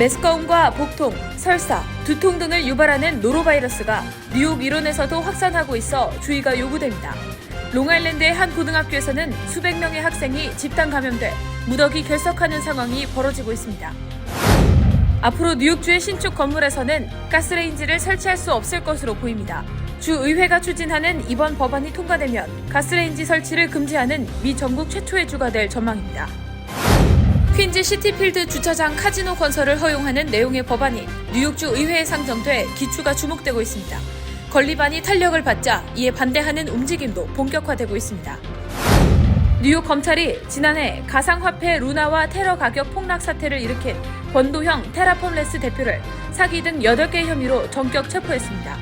메스꺼움과 복통, 설사, 두통 등을 유발하는 노로바이러스가 뉴욕 이론에서도 확산하고 있어 주의가 요구됩니다. 롱아일랜드의 한 고등학교에서는 수백 명의 학생이 집단 감염돼 무더기 결석하는 상황이 벌어지고 있습니다. 앞으로 뉴욕주의 신축 건물에서는 가스레인지를 설치할 수 없을 것으로 보입니다. 주 의회가 추진하는 이번 법안이 통과되면 가스레인지 설치를 금지하는 미 전국 최초의 주가 될 전망입니다. 퀸즈 시티필드 주차장 카지노 건설을 허용하는 내용의 법안이 뉴욕주 의회에 상정돼 기추가 주목되고 있습니다. 건립안이 탄력을 받자 이에 반대하는 움직임도 본격화되고 있습니다. 뉴욕 검찰이 지난해 가상화폐 루나와 테러 가격 폭락 사태를 일으킨 권도형 테라폼레스 대표를 사기 등 8개 혐의로 전격 체포했습니다.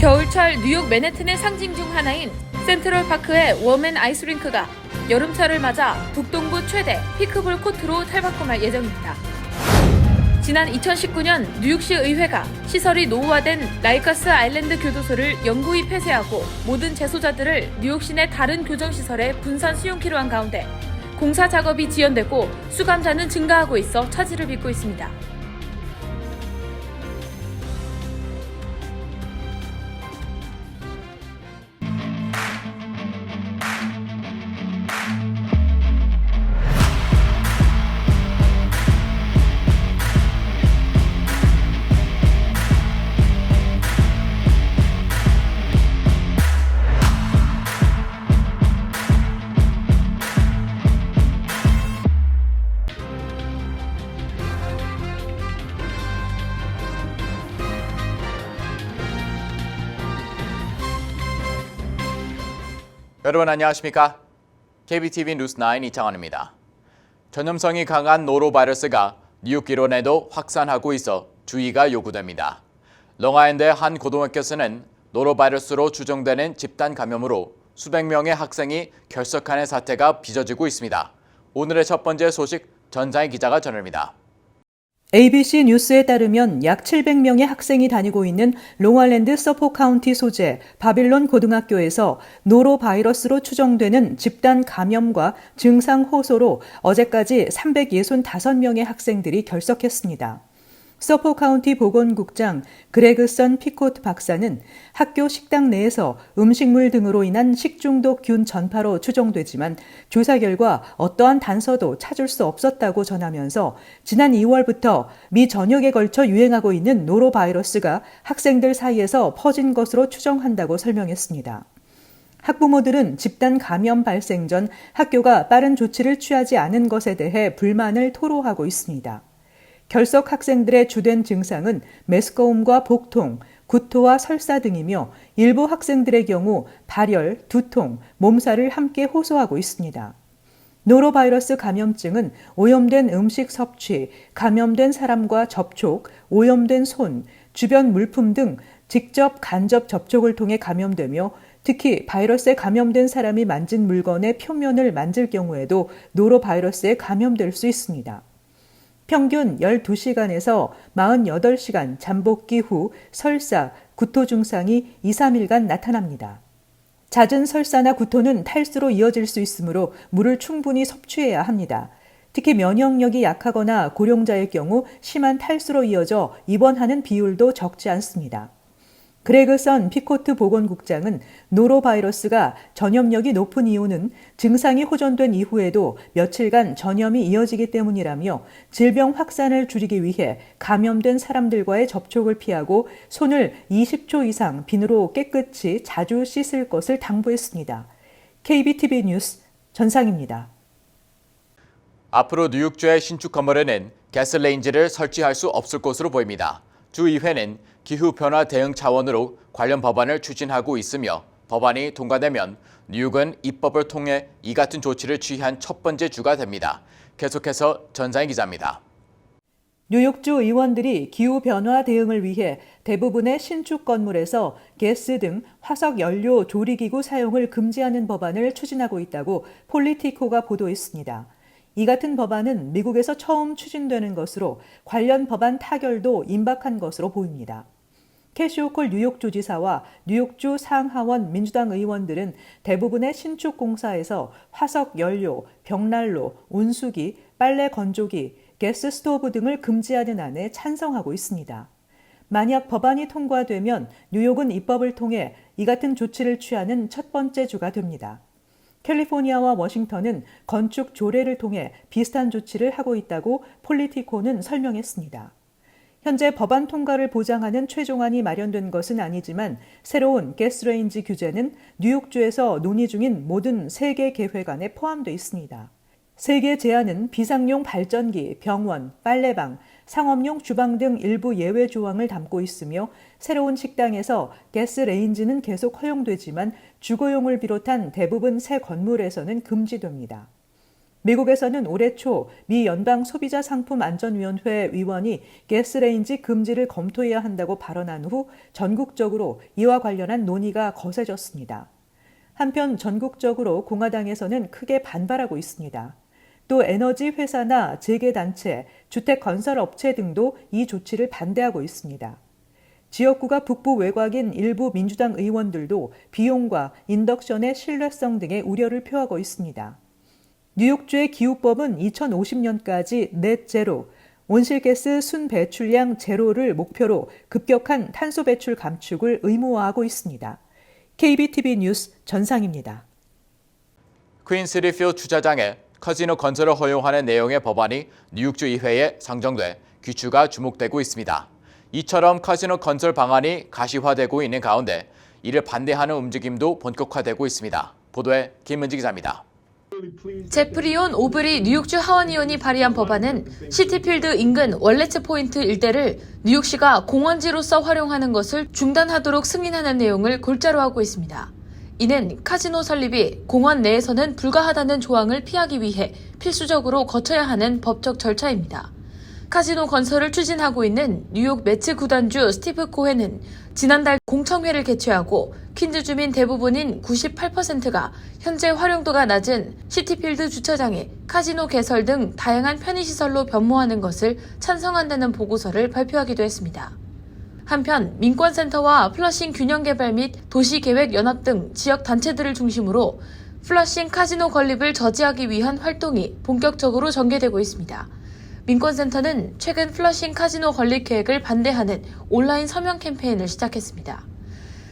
겨울철 뉴욕 맨해튼의 상징 중 하나인 센트럴 파크의 워맨 아이스링크가 여름철을 맞아 북동부 최대 피크볼 코트로 탈바꿈할 예정입니다. 지난 2019년 뉴욕시 의회가 시설이 노후화된 라이커스 아일랜드 교도소를 영구히 폐쇄하고 모든 재소자들을 뉴욕시 내 다른 교정시설에 분산 수용키로 한 가운데 공사 작업이 지연되고 수감자는 증가하고 있어 차질을 빚고 있습니다. 여러분 안녕하십니까? KBTV 뉴스9 이창원입니다. 전염성이 강한 노로바이러스가 뉴욕 일원에도 확산하고 있어 주의가 요구됩니다. 롱아일랜드의 한 고등학교에서는 노로바이러스로 추정되는 집단 감염으로 수백 명의 학생이 결석하는 사태가 빚어지고 있습니다. 오늘의 첫 번째 소식 전장희 기자가 전합니다. ABC 뉴스에 따르면 약 700명의 학생이 다니고 있는 롱알랜드 서포 카운티 소재 바빌론 고등학교에서 노로 바이러스로 추정되는 집단 감염과 증상 호소로 어제까지 365명의 학생들이 결석했습니다. 서포 카운티 보건국장 그레그선 피코트 박사는 학교 식당 내에서 음식물 등으로 인한 식중독 균 전파로 추정되지만 조사 결과 어떠한 단서도 찾을 수 없었다고 전하면서 지난 2월부터 미 전역에 걸쳐 유행하고 있는 노로바이러스가 학생들 사이에서 퍼진 것으로 추정한다고 설명했습니다. 학부모들은 집단 감염 발생 전 학교가 빠른 조치를 취하지 않은 것에 대해 불만을 토로하고 있습니다. 결석 학생들의 주된 증상은 메스꺼움과 복통, 구토와 설사 등이며 일부 학생들의 경우 발열, 두통, 몸살을 함께 호소하고 있습니다. 노로바이러스 감염증은 오염된 음식 섭취, 감염된 사람과 접촉, 오염된 손, 주변 물품 등 직접 간접 접촉을 통해 감염되며 특히 바이러스에 감염된 사람이 만진 물건의 표면을 만질 경우에도 노로바이러스에 감염될 수 있습니다. 평균 12시간에서 48시간 잠복기 후 설사, 구토 증상이 2, 3일간 나타납니다. 잦은 설사나 구토는 탈수로 이어질 수 있으므로 물을 충분히 섭취해야 합니다. 특히 면역력이 약하거나 고령자의 경우 심한 탈수로 이어져 입원하는 비율도 적지 않습니다. 그레그선 피코트 보건국장은 노로바이러스가 전염력이 높은 이유는 증상이 호전된 이후에도 며칠간 전염이 이어지기 때문이라며 질병 확산을 줄이기 위해 감염된 사람들과의 접촉을 피하고 손을 20초 이상 비누로 깨끗이 자주 씻을 것을 당부했습니다. KBTV 뉴스 전상입니다. 앞으로 뉴욕주의 신축 건물에는 가스레인지를 설치할 수 없을 것으로 보입니다. 주의회는 기후변화 대응 차원으로 관련 법안을 추진하고 있으며 법안이 통과되면 뉴욕은 입법을 통해 이 같은 조치를 취한 첫 번째 주가 됩니다. 계속해서 전장희 기자입니다. 뉴욕주 의원들이 기후 변화 대응을 위해 대부분의 신축 건물에서 가스 등 화석 연료 조리기구 사용을 금지하는 법안을 추진하고 있다고 폴리티코가 보도했습니다. 이 같은 법안은 미국에서 처음 추진되는 것으로 관련 법안 타결도 임박한 것으로 보입니다. 캐시오콜 뉴욕 주지사와 뉴욕주 상하원 민주당 의원들은 대부분의 신축 공사에서 화석 연료, 벽난로, 온수기, 빨래 건조기, 가스 스토브 등을 금지하는 안에 찬성하고 있습니다. 만약 법안이 통과되면 뉴욕은 입법을 통해 이 같은 조치를 취하는 첫 번째 주가 됩니다. 캘리포니아와 워싱턴은 건축 조례를 통해 비슷한 조치를 하고 있다고 폴리티코는 설명했습니다. 현재 법안 통과를 보장하는 최종안이 마련된 것은 아니지만 새로운 가스레인지 규제는 뉴욕주에서 논의 중인 모든 세계 계획안에 포함되어 있습니다. 세계 제한은 비상용 발전기, 병원, 빨래방, 상업용 주방 등 일부 예외 조항을 담고 있으며 새로운 식당에서 가스 레인지는 계속 허용되지만 주거용을 비롯한 대부분 새 건물에서는 금지됩니다. 미국에서는 올해 초 미 연방 소비자 상품 안전위원회 위원이 가스레인지 금지를 검토해야 한다고 발언한 후 전국적으로 이와 관련한 논의가 거세졌습니다. 한편 전국적으로 공화당에서는 크게 반발하고 있습니다. 또 에너지 회사나 재계단체, 주택 건설 업체 등도 이 조치를 반대하고 있습니다. 지역구가 북부 외곽인 일부 민주당 의원들도 비용과 인덕션의 신뢰성 등의 우려를 표하고 있습니다. 뉴욕주의 기후법은 2050년까지 넷 제로, 온실가스 순 배출량 제로를 목표로 급격한 탄소 배출 감축을 의무화하고 있습니다. KBTV 뉴스 전상입니다. 퀸스리필 주차장에 카지노 건설을 허용하는 내용의 법안이 뉴욕주 의회에 상정돼 귀추가 주목되고 있습니다. 이처럼 카지노 건설 방안이 가시화되고 있는 가운데 이를 반대하는 움직임도 본격화되고 있습니다. 보도에 김은지 기자입니다. 제프리온 오브리 뉴욕주 하원의원이 발의한 법안은 시티필드 인근 월레츠 포인트 일대를 뉴욕시가 공원지로서 활용하는 것을 중단하도록 승인하는 내용을 골자로 하고 있습니다. 이는 카지노 설립이 공원 내에서는 불가하다는 조항을 피하기 위해 필수적으로 거쳐야 하는 법적 절차입니다. 카지노 건설을 추진하고 있는 뉴욕 매츠 구단주 스티브 코헨은 지난달 공청회를 개최하고 퀸즈 주민 대부분인 98%가 현재 활용도가 낮은 시티필드 주차장에 카지노 개설 등 다양한 편의시설로 변모하는 것을 찬성한다는 보고서를 발표하기도 했습니다. 한편 민권센터와 플러싱 균형개발 및 도시계획연합 등 지역 단체들을 중심으로 플러싱 카지노 건립을 저지하기 위한 활동이 본격적으로 전개되고 있습니다. 민권센터는 최근 플러싱 카지노 건립 계획을 반대하는 온라인 서명 캠페인을 시작했습니다.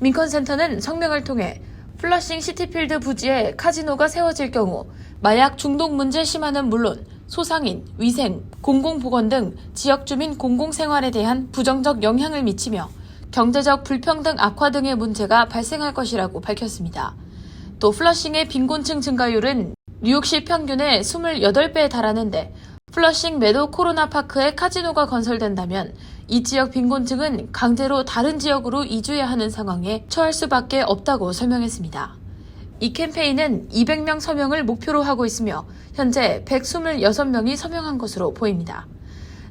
민컨센터는 성명을 통해 플러싱 시티필드 부지에 카지노가 세워질 경우 마약 중독 문제 심화는 물론 소상인, 위생, 공공보건 등 지역 주민 공공생활에 대한 부정적 영향을 미치며 경제적 불평등 악화 등의 문제가 발생할 것이라고 밝혔습니다. 또 플러싱의 빈곤층 증가율은 뉴욕시 평균의 28배에 달하는데 플러싱 매도 코로나 파크에 카지노가 건설된다면 이 지역 빈곤층은 강제로 다른 지역으로 이주해야 하는 상황에 처할 수밖에 없다고 설명했습니다. 이 캠페인은 200명 서명을 목표로 하고 있으며 현재 126명이 서명한 것으로 보입니다.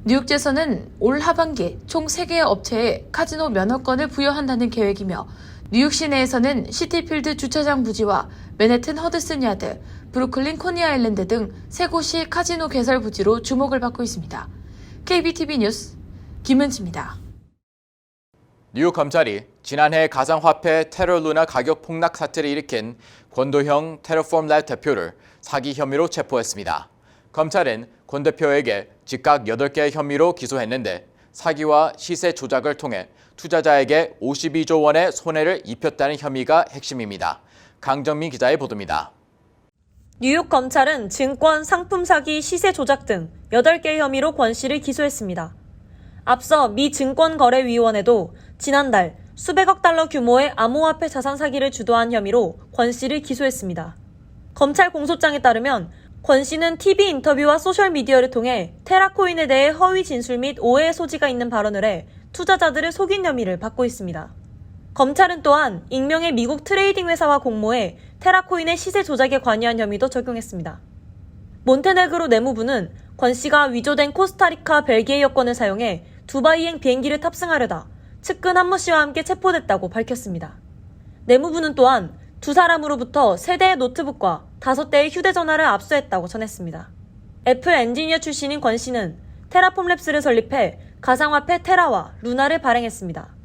뉴욕주에서는 올 하반기 총 3개의 업체에 카지노 면허권을 부여한다는 계획이며 뉴욕 시 내에서는 시티필드 주차장 부지와 맨해튼 허드슨 야드, 브루클린 코니 아일랜드 등 세 곳이 카지노 개설 부지로 주목을 받고 있습니다. KBTV 뉴스 김은지입니다. 뉴욕 검찰이 지난해 가상화폐 테러루나 가격 폭락 사태를 일으킨 권도형 테러폼 랩 대표를 사기 혐의로 체포했습니다. 검찰은 권 대표에게 즉각 8개의 혐의로 기소했는데 사기와 시세 조작을 통해 투자자에게 52조 원의 손해를 입혔다는 혐의가 핵심입니다. 강정민 기자의 보도입니다. 뉴욕 검찰은 증권, 상품 사기, 시세 조작 등 8개 혐의로 권 씨를 기소했습니다. 앞서 미 증권거래위원회도 지난달 수백억 달러 규모의 암호화폐 자산 사기를 주도한 혐의로 권 씨를 기소했습니다. 검찰 공소장에 따르면 권 씨는 TV 인터뷰와 소셜미디어를 통해 테라코인에 대해 허위 진술 및 오해의 소지가 있는 발언을 해 투자자들을 속인 혐의를 받고 있습니다. 검찰은 또한 익명의 미국 트레이딩 회사와 공모해 테라코인의 시세 조작에 관여한 혐의도 적용했습니다. 몬테네그로 내무부는 권 씨가 위조된 코스타리카 벨기에 여권을 사용해 두바이행 비행기를 탑승하려다 측근 한모 씨와 함께 체포됐다고 밝혔습니다. 내무부는 또한 두 사람으로부터 세 대의 노트북과 다섯 대의 휴대전화를 압수했다고 전했습니다. 애플 엔지니어 출신인 권 씨는 테라폼 랩스를 설립해 가상화폐 테라와 루나를 발행했습니다.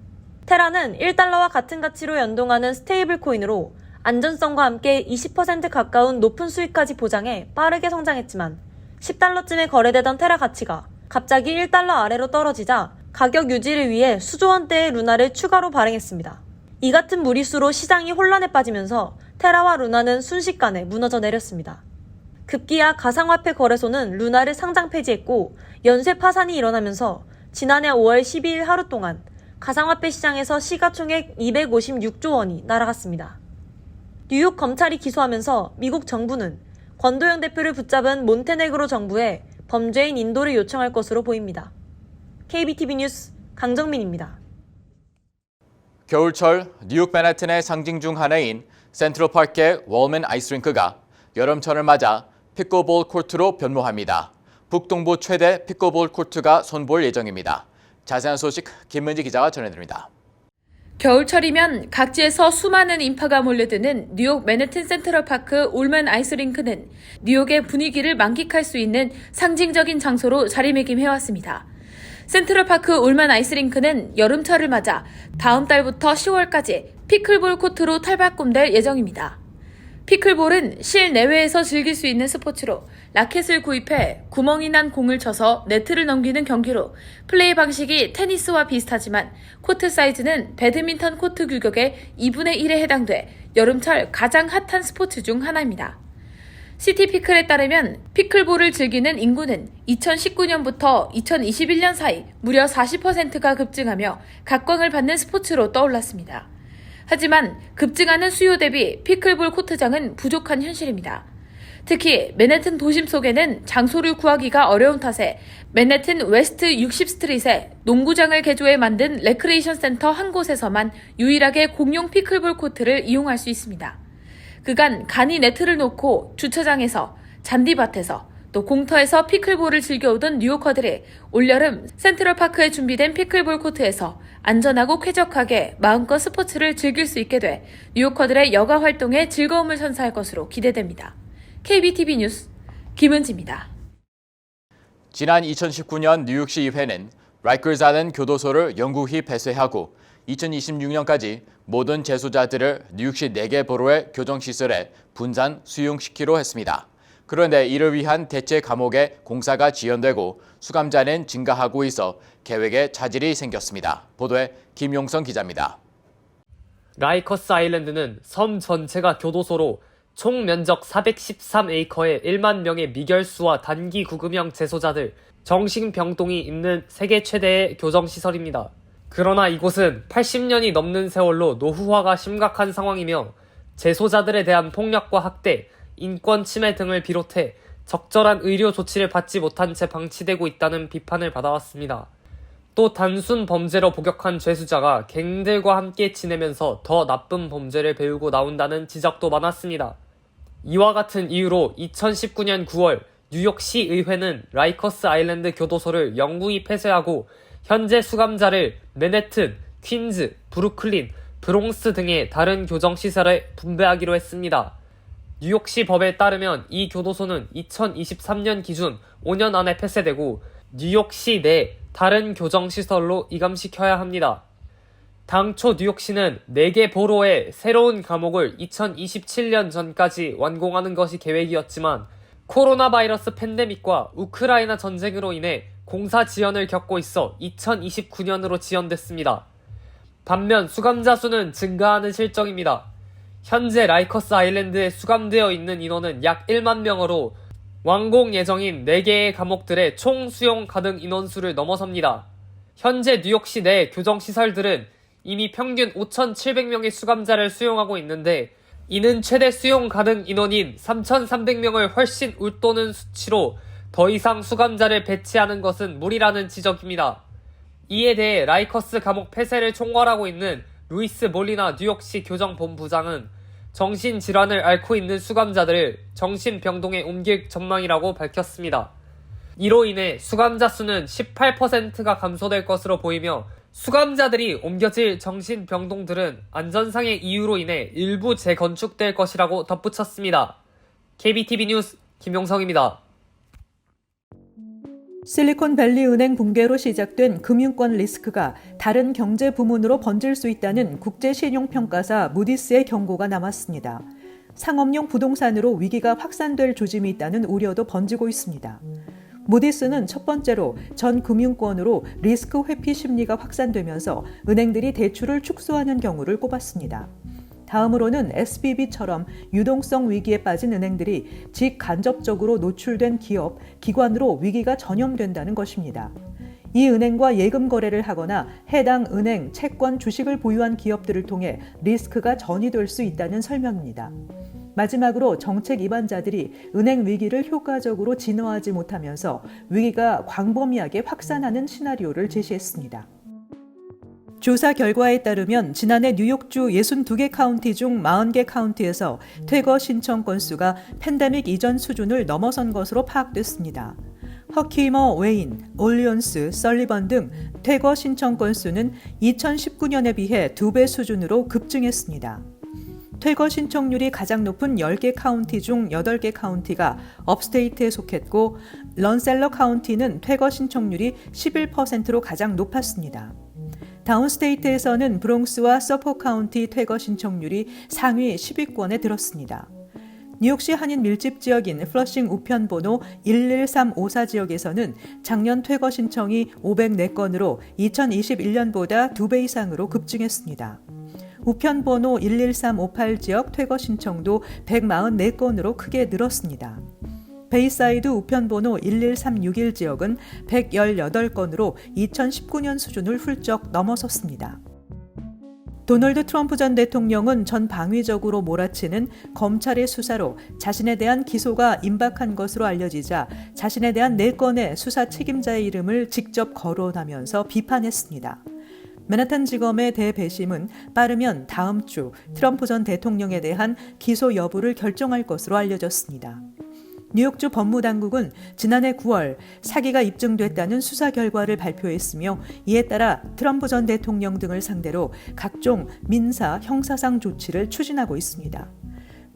테라는 1달러와 같은 가치로 연동하는 스테이블 코인으로 안전성과 함께 20% 가까운 높은 수익까지 보장해 빠르게 성장했지만 10달러쯤에 거래되던 테라 가치가 갑자기 1달러 아래로 떨어지자 가격 유지를 위해 수조 원대의 루나를 추가로 발행했습니다. 이 같은 무리수로 시장이 혼란에 빠지면서 테라와 루나는 순식간에 무너져 내렸습니다. 급기야 가상화폐 거래소는 루나를 상장 폐지했고 연쇄 파산이 일어나면서 지난해 5월 12일 하루 동안 가상화폐 시장에서 시가총액 256조 원이 날아갔습니다. 뉴욕 검찰이 기소하면서 미국 정부는 권도영 대표를 붙잡은 몬테네그로 정부에 범죄인 인도를 요청할 것으로 보입니다. KBTV 뉴스 강정민입니다. 겨울철 뉴욕 맨하튼의 상징 중 하나인 센트럴파크의 월맨 아이스링크가 여름철을 맞아 피코볼 코트로 변모합니다. 북동부 최대 피코볼 코트가 손볼 예정입니다. 자세한 소식 김문지 기자가 전해드립니다. 겨울철이면 각지에서 수많은 인파가 몰려드는 뉴욕 맨해튼 센트럴파크 올맨 아이스링크는 뉴욕의 분위기를 만끽할 수 있는 상징적인 장소로 자리매김해왔습니다. 센트럴파크 올맨 아이스링크는 여름철을 맞아 다음 달부터 10월까지 피클볼 코트로 탈바꿈될 예정입니다. 피클볼은 실내외에서 즐길 수 있는 스포츠로 라켓을 구입해 구멍이 난 공을 쳐서 네트를 넘기는 경기로 플레이 방식이 테니스와 비슷하지만 코트 사이즈는 배드민턴 코트 규격의 2분의 1에 해당돼 여름철 가장 핫한 스포츠 중 하나입니다. 시티피클에 따르면 피클볼을 즐기는 인구는 2019년부터 2021년 사이 무려 40%가 급증하며 각광을 받는 스포츠로 떠올랐습니다. 하지만 급증하는 수요 대비 피클볼 코트장은 부족한 현실입니다. 특히 맨해튼 도심 속에는 장소를 구하기가 어려운 탓에 맨해튼 웨스트 60스트릿에 농구장을 개조해 만든 레크레이션 센터 한 곳에서만 유일하게 공용 피클볼 코트를 이용할 수 있습니다. 그간 간이 네트를 놓고 주차장에서 잔디밭에서 또 공터에서 피클볼을 즐겨오던 뉴요커들이 올여름 센트럴파크에 준비된 피클볼 코트에서 안전하고 쾌적하게 마음껏 스포츠를 즐길 수 있게 돼 뉴요커들의 여가 활동에 즐거움을 선사할 것으로 기대됩니다. KBTV 뉴스 김은지입니다. 지난 2019년 뉴욕시 의회는 라이커즈하는 교도소를 영구히 폐쇄하고 2026년까지 모든 재소자들을 뉴욕시 4개 보로의 교정시설에 분산 수용시키로 했습니다. 그런데 이를 위한 대체 감옥에 공사가 지연되고 수감자는 증가하고 있어 계획에 차질이 생겼습니다. 보도에 김용성 기자입니다. 라이커스 아일랜드는 섬 전체가 교도소로 총 면적 413에이커의 1만 명의 미결수와 단기 구금형 재소자들, 정신병동이 있는 세계 최대의 교정시설입니다. 그러나 이곳은 80년이 넘는 세월로 노후화가 심각한 상황이며 재소자들에 대한 폭력과 학대, 인권 침해 등을 비롯해 적절한 의료 조치를 받지 못한 채 방치되고 있다는 비판을 받아왔습니다. 또 단순 범죄로 복역한 죄수자가 갱들과 함께 지내면서 더 나쁜 범죄를 배우고 나온다는 지적도 많았습니다. 이와 같은 이유로 2019년 9월 뉴욕시 의회는 라이커스 아일랜드 교도소를 영구히 폐쇄하고 현재 수감자를 맨해튼, 퀸즈, 브루클린, 브롱스 등의 다른 교정시설에 분배하기로 했습니다. 뉴욕시 법에 따르면 이 교도소는 2023년 기준 5년 안에 폐쇄되고 뉴욕시 내 다른 교정시설로 이감시켜야 합니다. 당초 뉴욕시는 4개 보로의 새로운 감옥을 2027년 전까지 완공하는 것이 계획이었지만 코로나 바이러스 팬데믹과 우크라이나 전쟁으로 인해 공사 지연을 겪고 있어 2029년으로 지연됐습니다. 반면 수감자 수는 증가하는 실정입니다. 현재 라이커스 아일랜드에 수감되어 있는 인원은 약 1만 명으로 완공 예정인 4개의 감옥들의 총 수용 가능 인원수를 넘어섭니다. 현재 뉴욕시 내 교정시설들은 이미 평균 5,700명의 수감자를 수용하고 있는데 이는 최대 수용 가능 인원인 3,300명을 훨씬 웃도는 수치로 더 이상 수감자를 배치하는 것은 무리라는 지적입니다. 이에 대해 라이커스 감옥 폐쇄를 총괄하고 있는 루이스 몰리나 뉴욕시 교정본부장은 정신질환을 앓고 있는 수감자들을 정신병동에 옮길 전망이라고 밝혔습니다. 이로 인해 수감자 수는 18%가 감소될 것으로 보이며 수감자들이 옮겨질 정신병동들은 안전상의 이유로 인해 일부 재건축될 것이라고 덧붙였습니다. KBTV 뉴스 김용성입니다. 실리콘밸리 은행 붕괴로 시작된 금융권 리스크가 다른 경제 부문으로 번질 수 있다는 국제 신용평가사 무디스의 경고가 남았습니다. 상업용 부동산으로 위기가 확산될 조짐이 있다는 우려도 번지고 있습니다. 모디스는 첫 번째로 전 금융권으로 리스크 회피 심리가 확산되면서 은행들이 대출을 축소하는 경우를 꼽았습니다. 다음으로는 SBB처럼 유동성 위기에 빠진 은행들이 직간접적으로 노출된 기업, 기관으로 위기가 전염된다는 것입니다. 이 은행과 예금 거래를 하거나 해당 은행 채권 주식을 보유한 기업들을 통해 리스크가 전이될 수 있다는 설명입니다. 마지막으로 정책 위반자들이 은행 위기를 효과적으로 진화하지 못하면서 위기가 광범위하게 확산하는 시나리오를 제시했습니다. 조사 결과에 따르면 지난해 뉴욕주 62개 카운티 중 40개 카운티에서 퇴거 신청 건수가 팬데믹 이전 수준을 넘어선 것으로 파악됐습니다. 허키머, 웨인, 올리온스, 설리번 등 퇴거 신청 건수는 2019년에 비해 두 배 수준으로 급증했습니다. 퇴거 신청률이 가장 높은 10개 카운티 중 8개 카운티가 업스테이트에 속했고 런셀러 카운티는 퇴거 신청률이 11%로 가장 높았습니다. 다운스테이트에서는 브롱스와 서포 카운티 퇴거 신청률이 상위 10위권에 들었습니다. 뉴욕시 한인 밀집 지역인 플러싱 우편 번호 11354 지역에서는 작년 퇴거 신청이 504건으로 2021년보다 2배 이상으로 급증했습니다. 우편 번호 11358 지역 퇴거 신청도 144건으로 크게 늘었습니다. 베이사이드 우편 번호 11361 지역은 118건으로 2019년 수준을 훌쩍 넘어섰습니다. 도널드 트럼프 전 대통령은 전 방위적으로 몰아치는 검찰의 수사로 자신에 대한 기소가 임박한 것으로 알려지자 자신에 대한 4건의 수사 책임자의 이름을 직접 거론하면서 비판했습니다. 맨하탄 지검의 대배심은 빠르면 다음 주 트럼프 전 대통령에 대한 기소 여부를 결정할 것으로 알려졌습니다. 뉴욕주 법무당국은 지난해 9월 사기가 입증됐다는 수사 결과를 발표했으며 이에 따라 트럼프 전 대통령 등을 상대로 각종 민사, 형사상 조치를 추진하고 있습니다.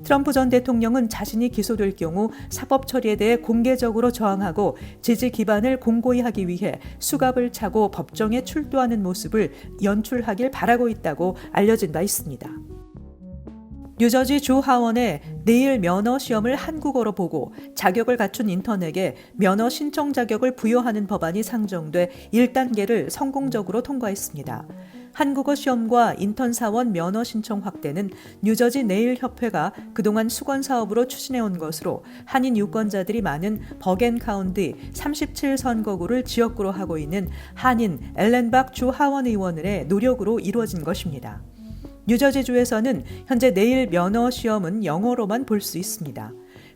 트럼프 전 대통령은 자신이 기소될 경우 사법 처리에 대해 공개적으로 저항하고 지지 기반을 공고히 하기 위해 수갑을 차고 법정에 출두하는 모습을 연출하길 바라고 있다고 알려진 바 있습니다. 뉴저지 주 하원에 내일 면허 시험을 한국어로 보고 자격을 갖춘 인턴에게 면허 신청 자격을 부여하는 법안이 상정돼 1단계를 성공적으로 통과했습니다. 한국어 시험과 인턴 사원 면허 신청 확대는 뉴저지 네일 협회가 그동안 수건 사업으로 추진해 온 것으로 한인 유권자들이 많은 버겐 카운티 37 선거구를 지역구로 하고 있는 한인 엘렌박 주 하원 의원의 노력으로 이루어진 것입니다. 뉴저지주에서는 현재 내일 면허 시험은 영어로만 볼 수 있습니다.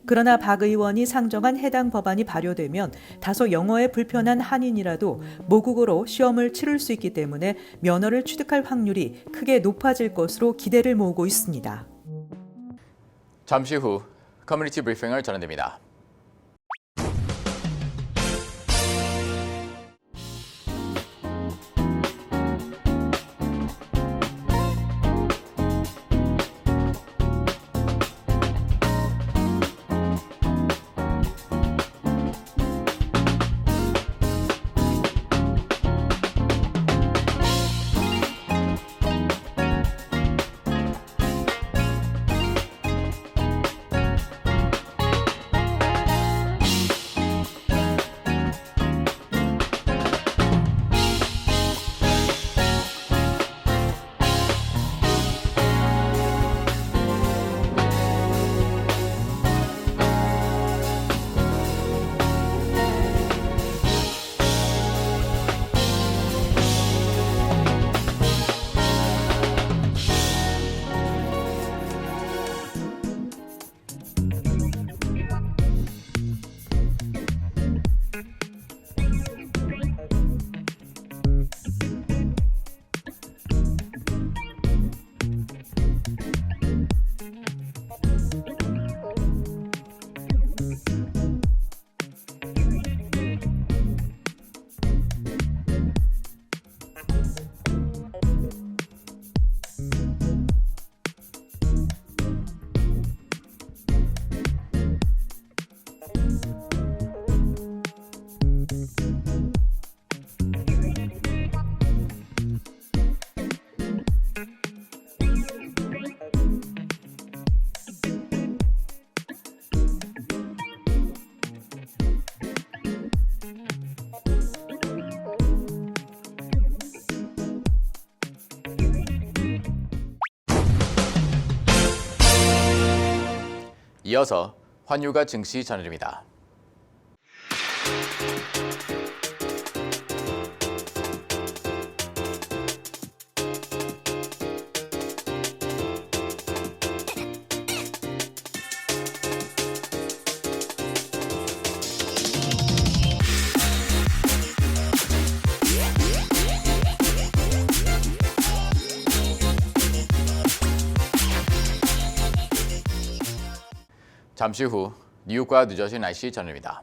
그러나 박 의원이 상정한 해당 법안이 발효되면 다소 영어에 불편한 한인이라도 모국어로 시험을 치를 수 있기 때문에 면허를 취득할 확률이 크게 높아질 것으로 기대를 모으고 있습니다. 잠시 후 커뮤니티 브리핑을 전해드립니다. 이어서 환율과 증시 전해드립니다. 잠시 후 뉴욕과 뉴저지 날씨 전해드립니다.